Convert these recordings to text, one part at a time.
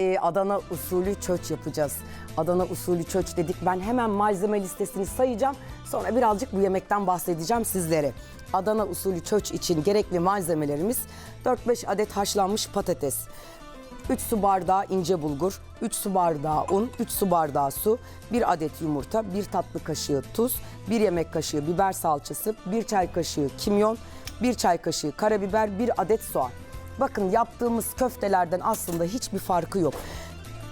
Ee, Adana usulü çöç yapacağız. Adana usulü çöç dedik. Ben hemen malzeme listesini sayacağım. Sonra birazcık bu yemekten bahsedeceğim sizlere. Adana usulü çöç için gerekli malzemelerimiz 4-5 adet haşlanmış patates, 3 su bardağı ince bulgur, 3 su bardağı un, 3 su bardağı su, 1 adet yumurta, 1 tatlı kaşığı tuz, 1 yemek kaşığı biber salçası, 1 çay kaşığı kimyon, 1 çay kaşığı karabiber, 1 adet soğan. Bakın yaptığımız köftelerden aslında hiçbir farkı yok.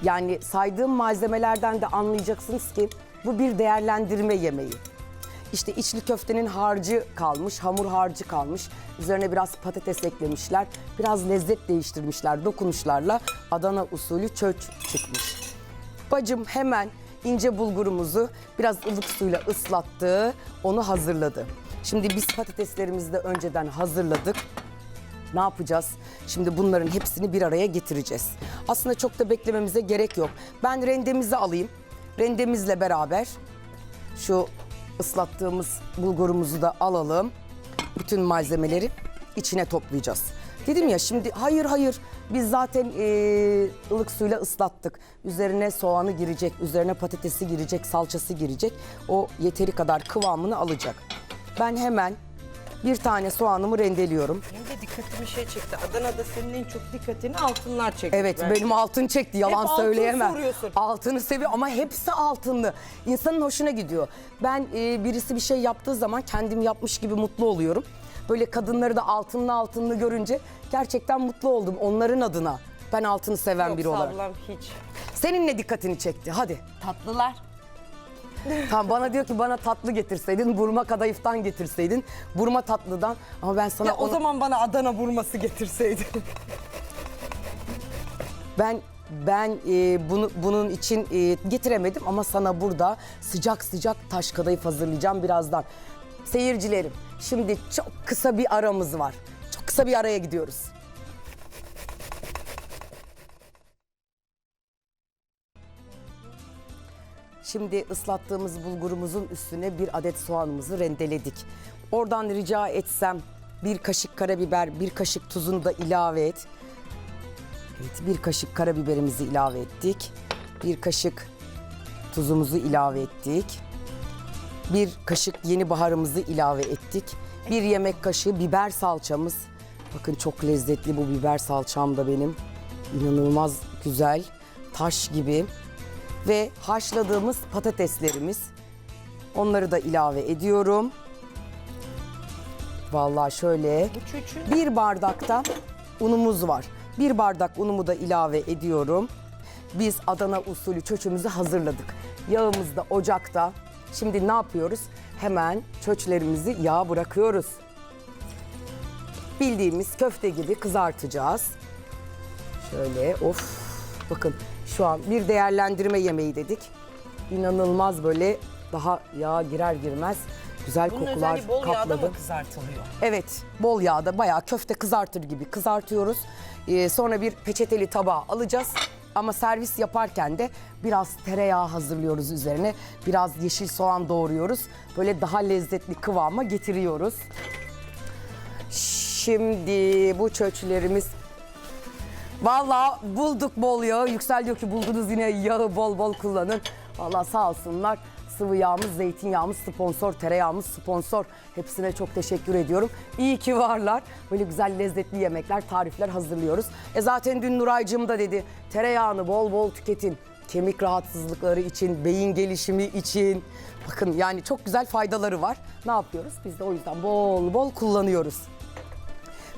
Yani saydığım malzemelerden de anlayacaksınız ki bu bir değerlendirme yemeği. İşte içli köftenin harcı kalmış, hamur harcı kalmış. Üzerine biraz patates eklemişler. Biraz lezzet değiştirmişler dokunuşlarla. Adana usulü çöç çıkmış. Bacım hemen ince bulgurumuzu biraz ılık suyla ıslattı. Onu hazırladı. Şimdi biz patateslerimizi de önceden hazırladık. Ne yapacağız? Şimdi bunların hepsini bir araya getireceğiz. Aslında çok da beklememize gerek yok. Ben rendemizi alayım. Rendemizle beraber şu ıslattığımız bulgurumuzu da alalım. Bütün malzemeleri içine toplayacağız. Dedim ya şimdi hayır hayır biz zaten eee, ılık suyla ıslattık. Üzerine soğanı girecek, üzerine patatesi girecek, salçası girecek. O yeteri kadar kıvamını alacak. Ben hemen bir tane soğanımı rendeliyorum. Benim de dikkatimi şey çekti. Adana'da senin en çok dikkatini altınlar çekti. Evet bence. benim altın çekti yalan Hep altın söyleyemem. soruyorsun. Altını seviyor ama hepsi altınlı. İnsanın hoşuna gidiyor. Ben e, birisi bir şey yaptığı zaman kendim yapmış gibi mutlu oluyorum. Böyle kadınları da altınlı altınlı görünce gerçekten mutlu oldum onların adına. Ben altını seven biri Yoksa olarak. ablam hiç. Senin ne dikkatini çekti? Hadi. Tatlılar. Tamam bana diyor ki bana tatlı getirseydin, burma kadayıftan getirseydin, burma tatlıdan. Ama ben sana Ya o onu- zaman bana Adana burması getirseydin. Ben ben e, bunu bunun için e, getiremedim ama sana burada sıcak sıcak taş kadayıf hazırlayacağım birazdan. Seyircilerim, şimdi çok kısa bir aramız var. Çok kısa bir araya gidiyoruz. Şimdi ıslattığımız bulgurumuzun üstüne bir adet soğanımızı rendeledik. Oradan rica etsem bir kaşık karabiber, bir kaşık tuzunu da ilave et. Evet, bir kaşık karabiberimizi ilave ettik. Bir kaşık tuzumuzu ilave ettik. Bir kaşık yeni baharımızı ilave ettik. Bir yemek kaşığı biber salçamız. Bakın çok lezzetli bu biber salçam da benim. İnanılmaz güzel. Taş gibi. Ve haşladığımız patateslerimiz. Onları da ilave ediyorum. Vallahi şöyle bir bardakta unumuz var. Bir bardak unumu da ilave ediyorum. Biz Adana usulü çöçümüzü hazırladık. Yağımız da ocakta. Şimdi ne yapıyoruz? Hemen çöçlerimizi yağa bırakıyoruz. Bildiğimiz köfte gibi kızartacağız. Şöyle of bakın şu an bir değerlendirme yemeği dedik. İnanılmaz böyle daha yağ girer girmez güzel bunun kokular özelliği bol yağda mı kızartılıyor? Evet, bol yağda bayağı köfte kızartır gibi kızartıyoruz. Ee, sonra bir peçeteli tabağa alacağız. Ama servis yaparken de biraz tereyağı hazırlıyoruz üzerine. Biraz yeşil soğan doğruyoruz. Böyle daha lezzetli kıvama getiriyoruz. Şimdi bu çöçlerimiz Vallahi bulduk bol yağı. Yüksel diyor ki buldunuz yine yağı bol bol kullanın. Vallahi sağ olsunlar. Sıvı yağımız, zeytinyağımız sponsor, tereyağımız sponsor. Hepsine çok teşekkür ediyorum. İyi ki varlar. Böyle güzel lezzetli yemekler, tarifler hazırlıyoruz. E zaten dün Nuraycığım da dedi tereyağını bol bol tüketin. Kemik rahatsızlıkları için, beyin gelişimi için. Bakın yani çok güzel faydaları var. Ne yapıyoruz? Biz de o yüzden bol bol kullanıyoruz.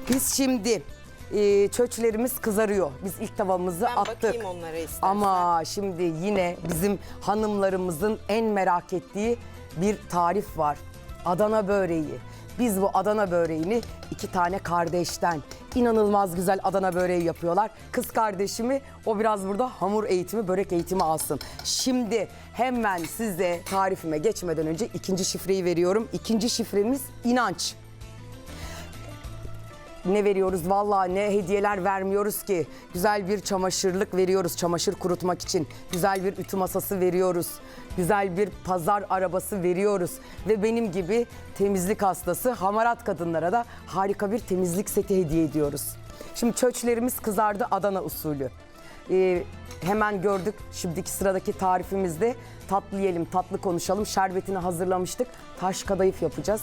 Biz şimdi e, çöçlerimiz kızarıyor. Biz ilk tavamızı Ben attık. bakayım onlara istersen. Ama şimdi yine bizim hanımlarımızın en merak ettiği bir tarif var. Adana böreği. Biz bu Adana böreğini iki tane kardeşten inanılmaz güzel Adana böreği yapıyorlar. Kız kardeşimi o biraz burada hamur eğitimi, börek eğitimi alsın. Şimdi hemen size tarifime geçmeden önce ikinci şifreyi veriyorum. İkinci şifremiz inanç ne veriyoruz vallahi ne hediyeler vermiyoruz ki. Güzel bir çamaşırlık veriyoruz çamaşır kurutmak için. Güzel bir ütü masası veriyoruz. Güzel bir pazar arabası veriyoruz. Ve benim gibi temizlik hastası hamarat kadınlara da harika bir temizlik seti hediye ediyoruz. Şimdi çöçlerimiz kızardı Adana usulü. Ee, hemen gördük. Şimdiki sıradaki tarifimizde tatlı yiyelim, tatlı konuşalım. Şerbetini hazırlamıştık. Taş kadayıf yapacağız.